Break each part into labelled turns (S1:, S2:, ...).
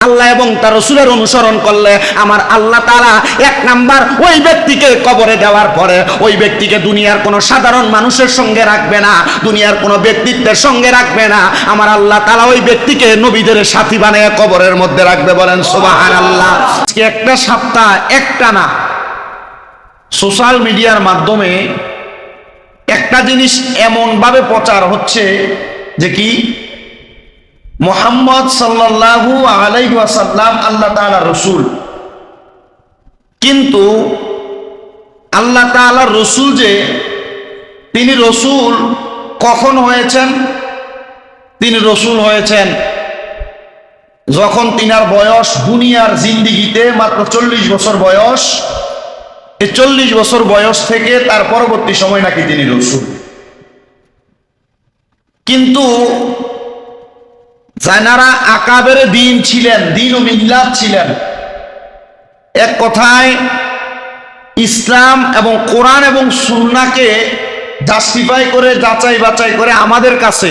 S1: আল্লাহ এবং তার রসুলের অনুসরণ করলে আমার আল্লাহ তারা এক নাম্বার ওই ব্যক্তিকে কবরে দেওয়ার পরে ওই ব্যক্তিকে দুনিয়ার কোনো সাধারণ মানুষের সঙ্গে রাখবে না, দুনিয়ার কোনো ব্যক্তিত্বের সঙ্গে রাখবে না। আমার আল্লাহ তালা ওই ব্যক্তিকে নবীদের সাথী বানিয়ে কবরের মধ্যে রাখবে বলেন সোবাহান আল্লাহ একটা সপ্তাহ, একটা না। সোশ্যাল মিডিয়ার মাধ্যমে একটা জিনিস এমনভাবে প্রচার হচ্ছে যে কি? মোহাম্মদ সাল্লাল্লাহু আলাইহি ওয়াসাল্লাম আল্লাহ তাআলা রসুল। কিন্তু আল্লাহ তাআলা রসুল যে, তিনি রসুল কখন হয়েছেন? তিনি রসুল হয়েছেন যখন তিনার বয়স দুনিয়ার জিন্দিগিতে মাত্র চল্লিশ বছর বয়স। এই চল্লিশ বছর বয়স থেকে তার পরবর্তী সময় নাকি তিনি রসুল। কিন্তু যারা আকাবের দিন ছিলেন, দিন ও মিল্লাত ছিলেন। এক কথায়, ইসলাম এবং কোরআন এবং সুন্নাকে জাস্টিফাই করে, যাচাই বাছাই করে আমাদের কাছে,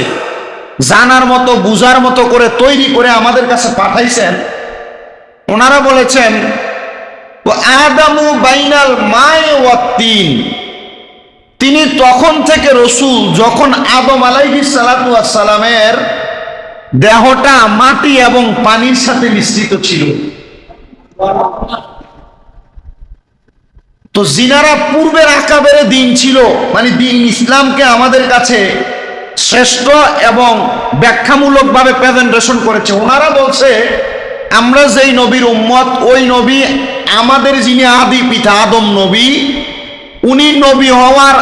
S1: জানার মতো, বুঝার মতো করে তৈরি করে আমাদের কাছে পাঠাইছেন। ওনারা বলেছেন আদামু বাইনাল মায় তিনি। তখন থেকে রসুল, যখন আদম আলাইহি সালাতু সালামের দেহটা মাটি এবং পানির সাথে মিশ্রিত ছিল। তো জিনারা পূর্বের আকাবের দিন ছিল মানে দিন ইসলামকে আমাদের কাছে শ্রেষ্ঠ এবং ব্যাখ্যামূলকভাবে প্রেজেন্টেশন করেছে। ওনারা বলছে, আমরা যেই নবীর উম্মত, ওই নবী আমাদের যিনি আদি পিতা, আদম নবী, উনি নবী হওয়ার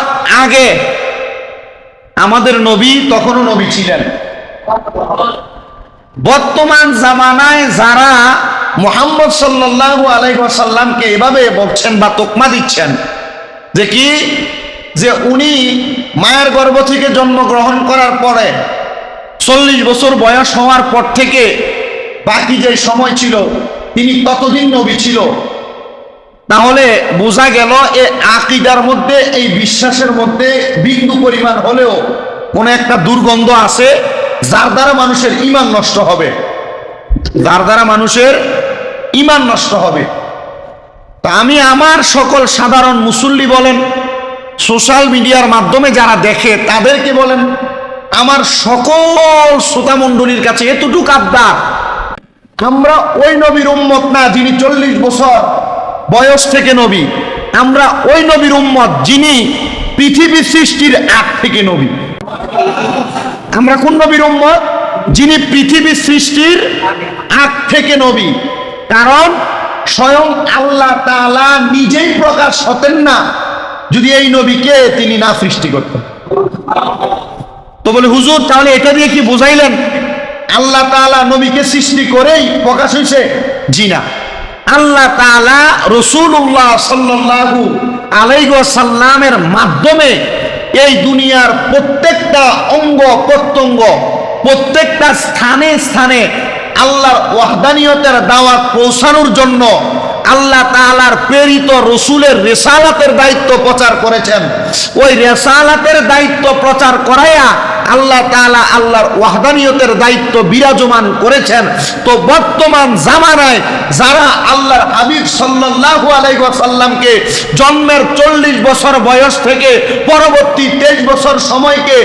S1: আগে আমাদের নবী তখনও নবী ছিলেন। বর্তমান জামানায় যারা মোহাম্মদ সাল্লাল্লাহু আলাইহি ওয়াসাল্লামকে এভাবে বলছেন বা তোকমা দিচ্ছেন, যে কি? যে উনি মায়ের গর্ভ থেকে জন্মগ্রহণ করার পরে চল্লিশ বছর বয়স হওয়ার পর থেকে বাকি যে সময় ছিল, তিনি ততদিন নবী ছিল। তাহলে বোঝা গেল এ আকিদার মধ্যে, এই বিশ্বাসের মধ্যে বিন্দু পরিমাণ হলেও কোনো একটা দুর্গন্ধ আছে। যার দ্বারা মানুষের ইমান নষ্ট হবে, যার দ্বারা মানুষের ইমান নষ্ট হবে। তা আমি আমার সকল সাধারণ মুসল্লি বলেন, সোশ্যাল মিডিয়ার মাধ্যমে যারা দেখে তাদেরকে বলেন, আমার সকল শ্রোতামণ্ডলীর কাছে এতটুকু আবদার আমরা ওই নবীর উম্মত না যিনি চল্লিশ বছর বয়স থেকে নবী, আমরা ওই নবীর উম্মত যিনি পৃথিবী সৃষ্টির আগ থেকে নবী। আমরা কোন নবীর উম্মত? যিনি পৃথিবী সৃষ্টির আগ থেকে নবী। কারণ স্বয়ং আল্লাহ তাআলা নিজেই প্রকাশ হতেন না। যদি এই নবীকে তিনি না সৃষ্টি করতেন। তো বলে, হুজুর, তাহলে এটা দিয়ে কি বুঝাইলেন? আল্লাহ তাআলা নবীকে সৃষ্টি করেই প্রকাশ হয়েছে জি না। আল্লাহ তাআলা রসুল্লাহ সাল্লাল্লাহু আলাইহি সাল্লামের মাধ্যমে এই দুনিয়ার প্রত্যেকটা অঙ্গ প্রত্যঙ্গ, প্রত্যেকটা স্থানে স্থানে আল্লাহর ওয়াহদানিয়তের দাওয়াত পৌঁছানোর জন্য আল্লাহ তালার প্রেরিত রসুলের রেসালাতের দায়িত্ব প্রচার করেছেন। ওই রেসালাতের দায়িত্ব প্রচার করাইয়া আল্লাহ তাআলা আল্লাহর ওয়াহদানিয়তের দায়িত্ব বিরাজমান করেছেন। তো বর্তমান জামানায় যারা আল্লাহর হাবিব সাল্লাল্লাহু আলাইহি ওয়াসাল্লামকে জন্মের চল্লিশ বছর বয়স থেকে পরবর্তী তেইশ বছর সময়কে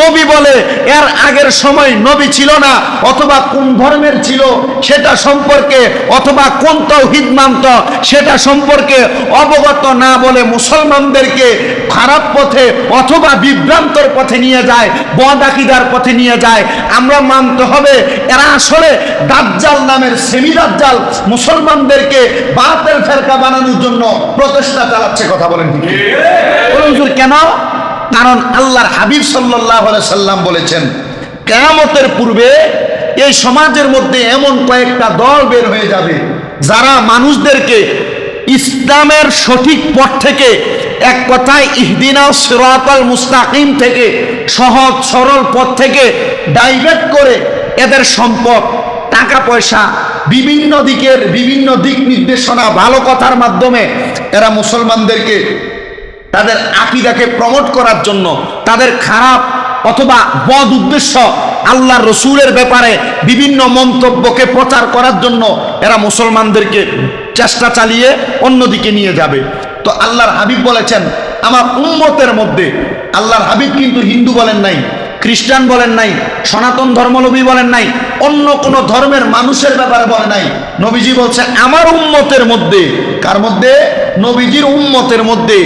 S1: নবী বলে, এর আগের সময় নবী ছিল না, অথবা কোন ধর্মের ছিল সেটা সম্পর্কে, অথবা কোন তৌহিদ মানত সেটা সম্পর্কে অবগত না বলে মুসলমানদেরকে খারাপ পথে অথবা বিভ্রান্তর পথে নিয়ে যায়, বদ আকিদার পথে নিয়ে যায়, আমরা মানতে হবে এরা আসলে দাজ্জাল নামের সেমি দাজ্জাল মুসলমানদেরকে বাতের ফেরকা বানানোর জন্য প্রচেষ্টা চালাচ্ছে, কথা বলেন বলুন কেন? কারণ আল্লাহর হাবিব সাল্লাহ সাল্লাম বলেছেন, কেয়ামতের পূর্বে এই সমাজের মধ্যে এমন কয়েকটা দল বের হয়ে যাবে, যারা মানুষদেরকে ইসলামের সঠিক পথ থেকে এক কথায় ইহদিনা সিরাতাল মুস্তাকিম থেকে সহজ, সরল পথ থেকে ডাইভার্ট করে এদের সম্পদ, টাকা, পয়সা বিভিন্ন দিকের বিভিন্ন দিক নির্দেশনা ভালো কথার মাধ্যমে এরা মুসলমানদেরকে তাদের আকিদাকে প্রমোট করার জন্য তাদের খারাপ অথবা বদ উদ্দেশ্য আল্লাহ রসুলের ব্যাপারে বিভিন্ন মন্তব্যকে প্রচার করার জন্য এরা মুসলমানদেরকে চেষ্টা চালিয়ে অন্যদিকে নিয়ে যাবে। তো আল্লাহর হাবিব বলেছেন, আমার উম্মতের মধ্যে আল্লাহর হাবিব কিন্তু হিন্দু বলেন নাই, খ্রিস্টান বলেন নাই, সনাতন ধর্মলবী বলেন নাই, অন্য কোন ধর্মের মানুষের ব্যাপারে বলে নাই। নবীজি বলছে, আমার উম্মতের মধ্যে, কার মধ্যে? নবীজির উম্মতের মধ্যে।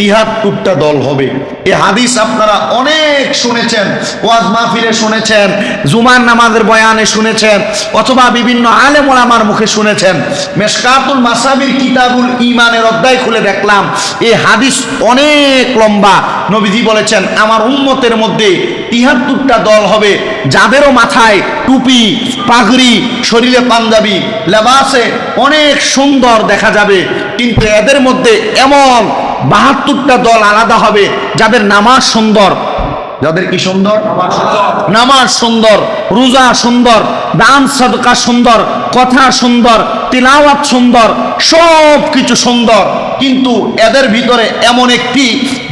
S1: তিহাত্তরটা দল হবে। এই হাদিস আপনারা অনেক শুনেছেন, ওয়াজ মাহফিলে শুনেছেন, জুমার নামাজের বয়ানে শুনেছেন, অথবা বিভিন্ন আলেম ওলামার মুখে শুনেছেন। মেশকাতুল মাসাবির কিতাবুল ইমানের অধ্যায় খুলে দেখলাম এই হাদিস অনেক লম্বা। নবীজি বলেছেন, আমার উম্মতের মধ্যে তিহাত্তরটা দল হবে, যাদেরও মাথায় টুপি, পাগড়ি, শরীরে পাঞ্জাবি, লেবাসে অনেক সুন্দর দেখা যাবে, কিন্তু এদের মধ্যে এমন বাহাত্তরটা দল আলাদা হবে যাদের নামাজ সুন্দর। যাদের কি সুন্দর? নামাজ সুন্দর। রোজা সুন্দর দান সদকা সুন্দর কথা সুন্দর তিলাওয়াত সুন্দর সব কিছু সুন্দর। কিন্তু এদের ভিতরে এমন একটি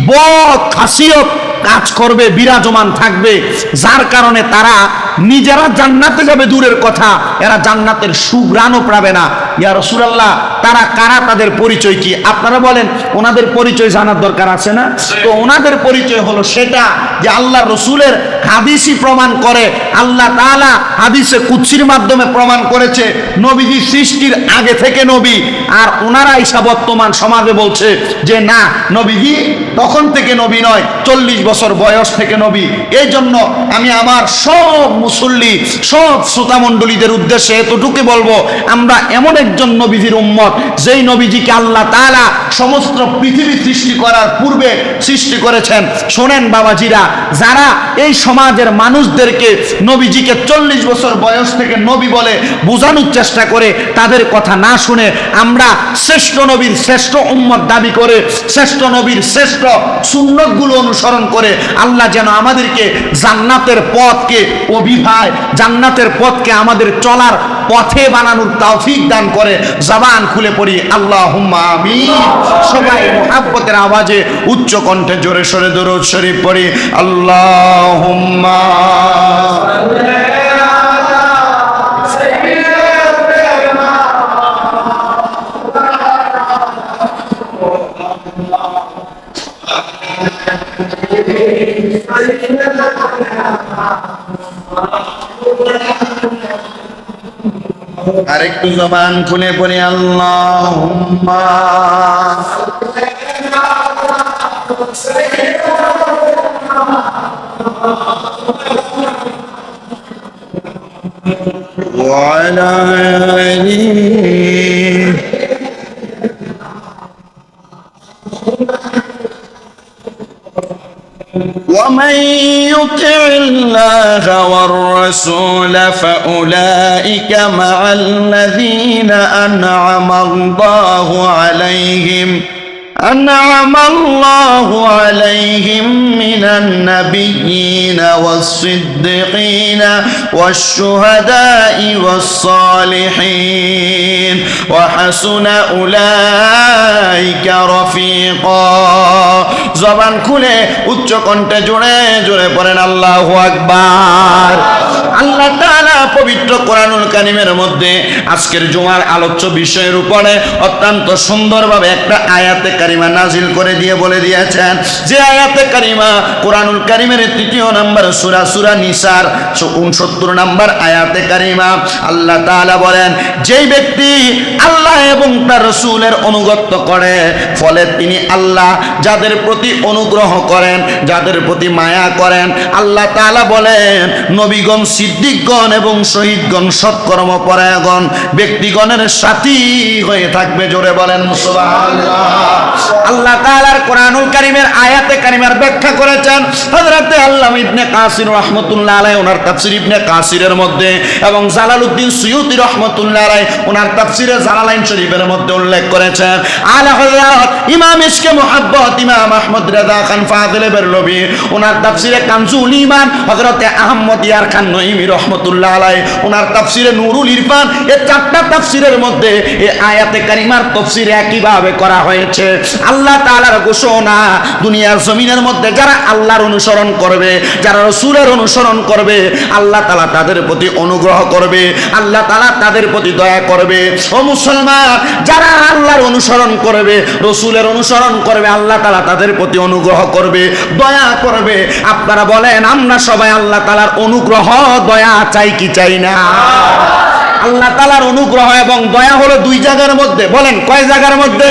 S1: বড় খাসিয়ত কাজ করবে, বিরাজমান থাকবে। যার কারণে তারা নিজেরা জান্নাতে যাবে, দূরের কথা। এরা জান্নাতের সুগ্রাণও পাবে না। ইয়া রসুলাল্লাহ, তারা কারা? তাদের পরিচয় কি? আপনারা বলেন, ওনাদের পরিচয় জানার দরকার আছে না? তো ওনাদের পরিচয় হলো সেটা যে আল্লাহ রসুলের হাদিসই প্রমাণ করে, আল্লাহ তাআলা হাদিসে কুৎসির মাধ্যমে প্রমাণ করেছে, নবীজি সৃষ্টির আগে থেকে নবী। আর ওনারা ইসা বর্তমান সমাজে বলছে যে, না, নবীজি তখন থেকে নবী নয়, চল্লিশ বছর বয়স থেকে নবী। এই জন্য আমি আমার সব মুসল্লি, সব শ্রোতামণ্ডলীদের উদ্দেশ্যে এতটুকু বলব, আমরা এমন একজন নবীজির উম্মত, যেই নবীজিকে আল্লাহ তাআলা সমস্ত পৃথিবী সৃষ্টি করার পূর্বে সৃষ্টি করেছেন। শোনেন বাবাজিরা, যারা এই সমাজের মানুষদেরকে নবীজিকে চল্লিশ বছর বয়স থেকে নবী বলে বোঝানোর চেষ্টা করে তাদের কথা না শুনে আমরা শ্রেষ্ঠ নবীর শ্রেষ্ঠ উম্মত দাবি করে শ্রেষ্ঠ নবীর শ্রেষ্ঠ সুন্নতগুলো অনুসরণ করে আল্লাহ যেন আমাদেরকে জান্নাতের পথকে অভিভায় জান্নাতের পথকে আমাদের চলার পথে বানানোর তৌফিক দান করে। জবান খুলে পড়ি আল্লাহ আমি সবাই মোহাব্বতের আওয়াজে উচ্চ কণ্ঠে জোরে সরে দরুদ শরীফ পড়ি আল্লাহ আরেকটু জবান খুলে পড়ি আল্লাহ وعلى ومن يطع الله والرسول فأولئك مع الذين أنعم الله عليهم أنعم الله عليهم من النبيين والصديقين والشهداء والصالحين وحسن أولئك رفيقا জবান খুলে উচ্চ কণ্ঠে জোরে জোরে পড়েন আল্লাহু আকবার আল্লাহ তাআলা পবিত্র কোরআনুল কারিমের মধ্যে আজকের জুমার আলোচ্য বিষয়ের উপরে অত্যন্ত সুন্দরভাবে একটা আয়াতে কারিমা নাজিল করে দিয়ে বলে দিয়েছেন। যে আয়াতে কারিমা কোরআনুল কারিমের তৃতীয় নাম্বার সূরা সূরা নিসার উনসত্তর নাম্বার আয়াতে কারিমা, আল্লাহ তাআলা বলেন, যেই ব্যক্তি আল্লাহ এবং তার রসুলের অনুগত্য করে, ফলে তিনি আল্লাহ যাদের প্রতি অনুগ্রহ করেন, যাদের প্রতি মায়া করেন, আল্লাহ তাআলা বলেন, নবীগণ সিদ্দিকগণ এবং শহীদগণ সৎকর্ম পরায়গণ ব্যক্তিগণের সাথী হয়ে থাকবে, জোরে বলেন আল্লাহ তাআলার কোরআনুল কারীমের আয়াতে কারিমার ব্যাখ্যা করেছেন, হযরতে আল্লাহ ইবনে কাসির রাহমাতুল্লাহ আলাইহি, ওনার তাফসীর ইবনে কাসিরের মধ্যে এবং জালালউদ্দিন সুয়ুতি রাহমাতুল্লাহ আলাইহি, ওনার তাফসীরে জালালাইন শরীফের মধ্যে উল্লেখ করেছেন, আলা হযরত ইমাম ইশকে মুহাব্বত ইমাম আহমদ রেজা খান ফাজিল বেরলভি ওনার তাফসীরে কানজুল ঈমান হযরতে আহমদ ইয়ার খান তাইমি রহমতুল্লাহ আলাই ওনার তাফসিরে নুরুল ইরফান এই চারটা তাফসিরের মধ্যে এই আয়াতে কারিমার তফসির একইভাবে করা হয়েছে। আল্লাহ তাআলার ঘোষণা, দুনিয়ার জমিনের মধ্যে যারা আল্লাহর অনুসরণ করবে, যারা রসুলের অনুসরণ করবে, আল্লাহ তালা তাদের প্রতি অনুগ্রহ করবে, আল্লাহ তাআলা তাদের প্রতি দয়া করবে। ও মুসলমান, যারা আল্লাহর অনুসরণ করবে, রসুলের অনুসরণ করবে, আল্লাহ তাআলা তাদের প্রতি অনুগ্রহ করবে, দয়া করবে। আপনারা বলেন, আমরা সবাই আল্লাহ তাআলার অনুগ্রহ দয়া চাই কি চাই না? আল্লাহ তালার অনুগ্রহ এবং দয়া হলো দুই জায়গার মধ্যে। বলেন, কয় জায়গার মধ্যে?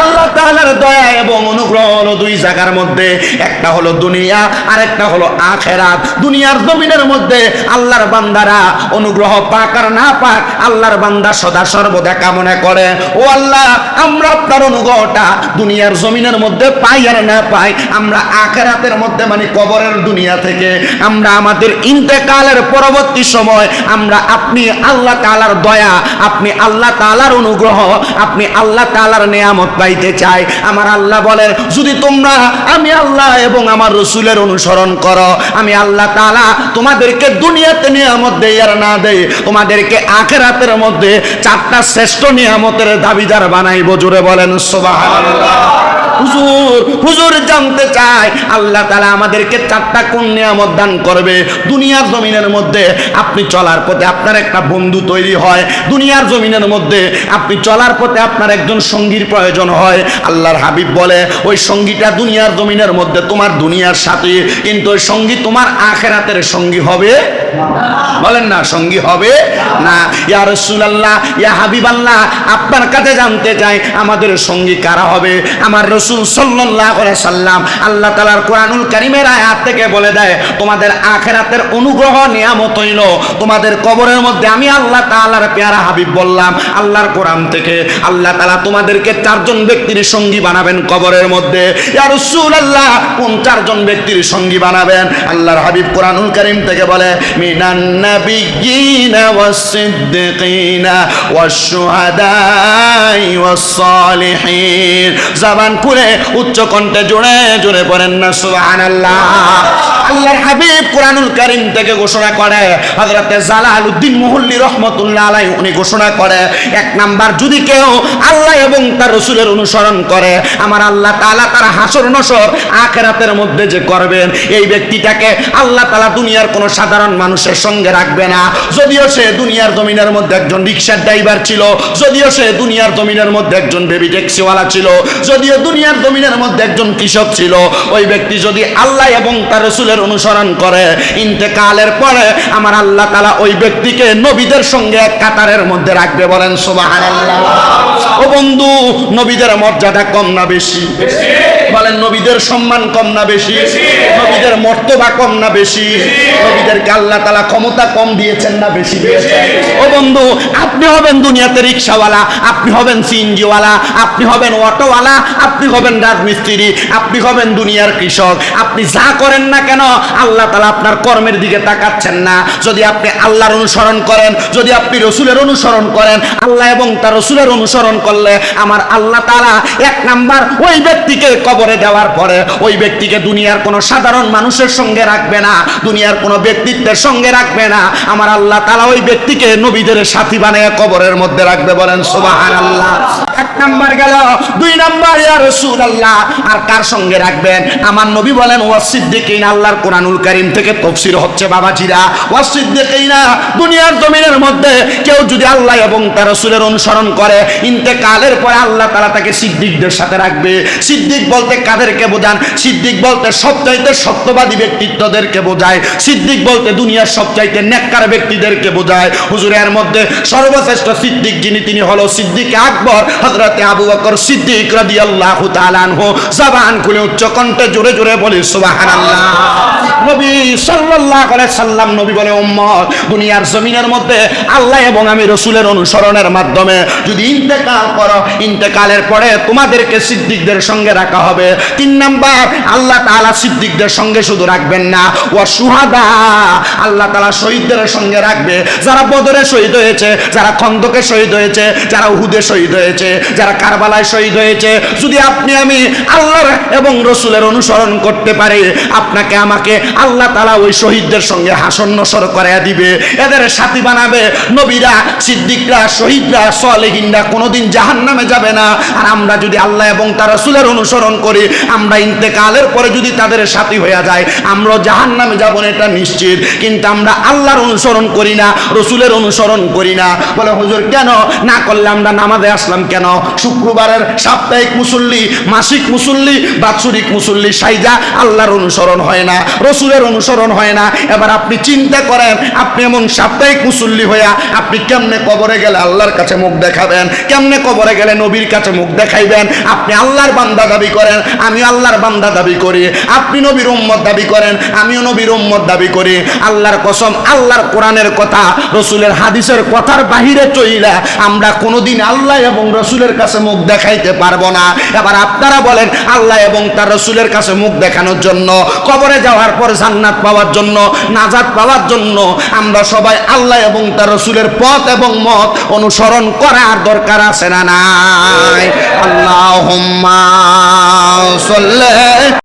S1: আল্লাহ তালার দয়া এবং অনুগ্রহ হলো দুই জায়গার মধ্যে। একটা হলো দুনিয়া আর একটা হলো আখেরাত। দুনিয়ার জমিনের মধ্যে আল্লাহর বান্দারা অনুগ্রহ পাক আর না পাক আল্লাহর বান্দা সদা সর্বদা কামনা করে। ও আল্লাহ, আমরা আপনার অনুগ্রহটা দুনিয়ার জমিনের মধ্যে পাই আর না পাই, আমরা আখেরাতের মধ্যে মানে কবরের দুনিয়া থেকে, আমরা আমাদের ইন্তেকালের পরবর্তী সময়, আমরা আপনি আল্লাহ তাআলার দয়া, আপনি আল্লাহ তাআলার অনুগ্রহ, আপনি আল্লাহ তাআলার নিয়ামত পাইতে চাই। আমার আল্লাহ বলেন, যদি তোমরা আমি আল্লাহ এবং আমার রসুলের অনুসরণ করো, আমি আল্লাহ তালা তোমাদেরকে দুনিয়াতে নিয়ামত দেই আর না দেই, তোমাদেরকে আখেরাতের মধ্যে চারটা শ্রেষ্ঠ নিয়ামতের দাবিদার বানাইব। জোরে বলেন, সুবহানাল্লাহ। হুজুর হুজুর জানতে চায়, আল্লাহ তালা আমাদেরকে চারটা কোন নিয়ামত দান করবে? দুনিয়ার জমিনের মধ্যে আপনি চলার পথে আপনার একটা বন্ধু তৈরি হয়। দুনিয়ার জমিনের মধ্যে আপনি চলার পথে আপনার একজন সঙ্গীর প্রয়োজন হয়। আল্লাহর হাবিব বলে, ওই সঙ্গীটা দুনিয়ার জমিনের মধ্যে তোমার দুনিয়ার সাথে, কিন্তু ওই সঙ্গী তোমার আখেরাতের সঙ্গী হবে বলেন না, সঙ্গী হবে না। ইয়া রসুলাল্লাহ, ইয়া হাবিব আল্লাহ আপনার কাছে জানতে চাই, আমাদের সঙ্গী কারা হবে? আমার রসুল সাল্লাহ সাল্লাম আল্লাহ তালার কোরআনুল কারিমের আয়াত থেকে বলে দেয়, তোমাদের আখেরাতের অনুগ্রহ, নিয়ামত হইল। তোমাদের কবরের মধ্যে আমি আল্লাহ তাআলার পেয়ারা হাবিব বললাম। আল্লাহর কোরআন থেকে আল্লাহ তাআলা তোমাদেরকে চারজন ব্যক্তির সঙ্গী বানাবেন কবরের মধ্যে। ইয়া রাসূলুল্লাহ, কোন চারজন ব্যক্তির সঙ্গী বানাবেন? আল্লাহর হাবিব কোরআনুল কারীম থেকে বলে, মিনান নাবিয়্যিনা ওয়াস-সিদ্দিকিনা ওয়াশ-শুহাদাই ওয়াস-সালিহিন। জবান খুলে উচ্চ কণ্ঠে জোরে জোরে পড়েন না, সুবহানাল্লাহ। আল্লাহর হাবিব কোরআনুল কারীম থেকে ঘোষণা করে, হযরতে জালালউদ্দিন মুহল্লি রহমতুল্লাহ আলাইহি উনি ঘোষণা করে, এক নাম্বার যদি কেউ আল্লাহ এবং তার রসুলের অনুসরণ করে, আমার আল্লাহ তাআলা তার হাসর নসর আখেরাতের মধ্যে যে করবেন, এই ব্যক্তিটাকে আল্লাহ তাআলা দুনিয়ার কোনো সাধারণ মানুষের সঙ্গে রাখবে না। যদিও সে দুনিয়ার জমিনের মধ্যে একজন রিক্সার ড্রাইভার ছিল, যদিও সে দুনিয়ার জমিনের মধ্যে একজন বেবি ট্যাক্সিওয়ালা ছিল, যদিও দুনিয়ার জমিনের মধ্যে একজন কৃষক ছিল। ওই ব্যক্তি যদি আল্লাহ এবং তার রসুলের অনুসরণ করে, ইন্তেকালের পরে আমার আল্লাহ তাআলা ওই ব্যক্তিকে নবীদের সঙ্গে এক কাতারের মধ্যে রাখবে বলেন সুবহানাল্লাহ। ও বন্ধু, নবীদের মর্যাদা কম না বেশি? বলেন, নবীদের সম্মান কম না বেশি? নবীদের মর্তবা কম না বেশি? নবীদেরকে আল্লাহ তাআলা ক্ষমতা কম দিয়েছেন না বেশি? ও বন্ধু, আপনি হবেন দুনিয়াতে রিক্সাওয়ালা, আপনি হবেন সিএনজিওয়ালা, আপনি হবেন অটোওয়ালা, আপনি হবেন রাজমিস্ত্রি, আপনি হবেন দুনিয়ার কৃষক। আপনি যা করেন না কেন, আল্লাহ তাআলা আপনার কর্মের দিকে তাকাচ্ছেন না। যদি আপনি আল্লাহর অনুসরণ করেন, যদি আপনি রসুলের অনুসরণ করেন, আল্লাহ এবং তার রসুলের অনুসরণ করলে আমার আল্লাহ তাআলা এক নাম্বার ওই ব্যক্তিকে কবরে দেওয়ার পরে ওই ব্যক্তিকে দুনিয়ার কোনো সাধারণ মানুষের সঙ্গে রাখবে না, দুনিয়ার কোনো ব্যক্তিত্বের সঙ্গে রাখবে না। আমার আল্লাহ তাআলা ওই ব্যক্তিকে নবীদের সাথী বানিয়ে কবরের মধ্যে রাখবে বলেন, সুবহানাল্লাহ। এক নাম্বার গেল। দুই নাম্বার, ইয়া রাসূলুল্লাহ। আর কার সঙ্গে রাখবেন? আমার নবী বলেন ওয়াসিদ্দিকিন আল্লাহর কোরআনুল কারীম থেকে তফসির হচ্ছে বাবাজিরা। ওয়াসিদ্দিকিনা দুনিয়ার জমিনের মধ্যে কেউ যদি আল্লাহ এবং তার রাসূলের অনুসরণ করে, ইন্তেকালের পরে আল্লাহ তাআলা তাকে সিদ্দিকদের সাথে রাখবে। সিদ্দিক বলতে কাদেরকে বোঝান? সিদ্দিক বলতে সবচাইতে সত্যবাদী ব্যক্তিত্বদেরকে বোঝায়। সিদ্দিক বলতে দুনিয়ার সবচাইতে নেককার ব্যক্তিদেরকে বোঝায়। হুজুরের মধ্যে সর্বশ্রেষ্ঠ সিদ্দিক যিনি, তিনি হলো সিদ্দিক আকবর হযরতে আবু বকর সিদ্দিক জবান খুলে উচ্চ কণ্ঠে জোরে জোরে নবী সাল্লাম নবী বলে, উম্মত, দুনিয়ার জমিনের মধ্যে আল্লাহ এবং আমি অনুসরণের মাধ্যমে যদি ইন্তেকাল করো, ইন্তেকালের পরে তোমাদেরকে সিদ্দিকদের সঙ্গে রাখা হবে। তিন নাম্বার, আল্লাহ তাআলা সিদ্দিকদের সঙ্গে শুধু রাখবেন না। ও সুহাদা আল্লাহ তাআলা শহীদদের সঙ্গে রাখবে। যারা বদরে শহীদ হয়েছে, যারা খন্দকে শহীদ হয়েছে, যারা উহুদে শহীদ হয়েছে যারা কারবালায় শহীদ হয়েছে, যদি আপনি আমি আল্লাহর এবং রসুলের অনুসরণ করতে পারি, আপনাকে আমাকে আল্লাহ তালা ওই শহীদদের সঙ্গে হাসন নসর করে দিবে। এদের সাথী বানাবে, নবীরা, সিদ্দিকরা, শহীদরা, সলেহিনরা কোনোদিন জাহান নামে যাবে না। আর আমরা যদি আল্লাহ এবং তার রসুলের অনুসরণ করি, আমরা ইন্তেকালের পরে যদি তাদের সাথী হয়ে যায় আমরা জাহান নামে যাব না, এটা নিশ্চিত। কিন্তু আমরা আল্লাহর অনুসরণ করি না, রসুলের অনুসরণ করি না। বলে, হুজুর, কেন? না করলে আমরা নামাজে আসলাম কেন? শুক্রবারের সাপ্তাহিক মুসল্লি, মাসিক মুসল্লি, বাৎসরিক মুসল্লি সাইজা আল্লাহর অনুসরণ হয় না, রসুলের অনুসরণ হয় না। এবার আপনি চিন্তা করেন, আপনি এমন সাপ্তাহিক মুসল্লি হইয়া আপনি কেমনে কবরে গেলে আল্লাহর কাছে মুখ দেখাবেন? কেমনে কবরে গেলে নবীর কাছে মুখ দেখাইবেন? আপনি আল্লাহর বান্দা দাবি করেন আমি আল্লাহর বান্দা দাবি করি। আপনি নবীর উম্মত দাবি করেন, আমিও নবীর উম্মত দাবি করি। আল্লাহর কসম, আল্লাহর কোরআনের কথা, রসুলের হাদিসের কথার বাহিরে চইলা আমরা কোনোদিন আল্লাহ এবং রসুলের কাছে মুখ দেখাইতে পারব না। এবার আপনারা বলেন, আল্লাহ এবং তার রসুলের কাছে মুখ দেখানোর জন্য, কবরে যাওয়ার পর জান্নাত পাওয়ার জন্য নাজাদ পাওয়ার জন্য আমরা সবাই আল্লাহ এবং তার রসুলের পথ এবং মত অনুসরণ করার দরকার আছে না নাই? আল্লাহ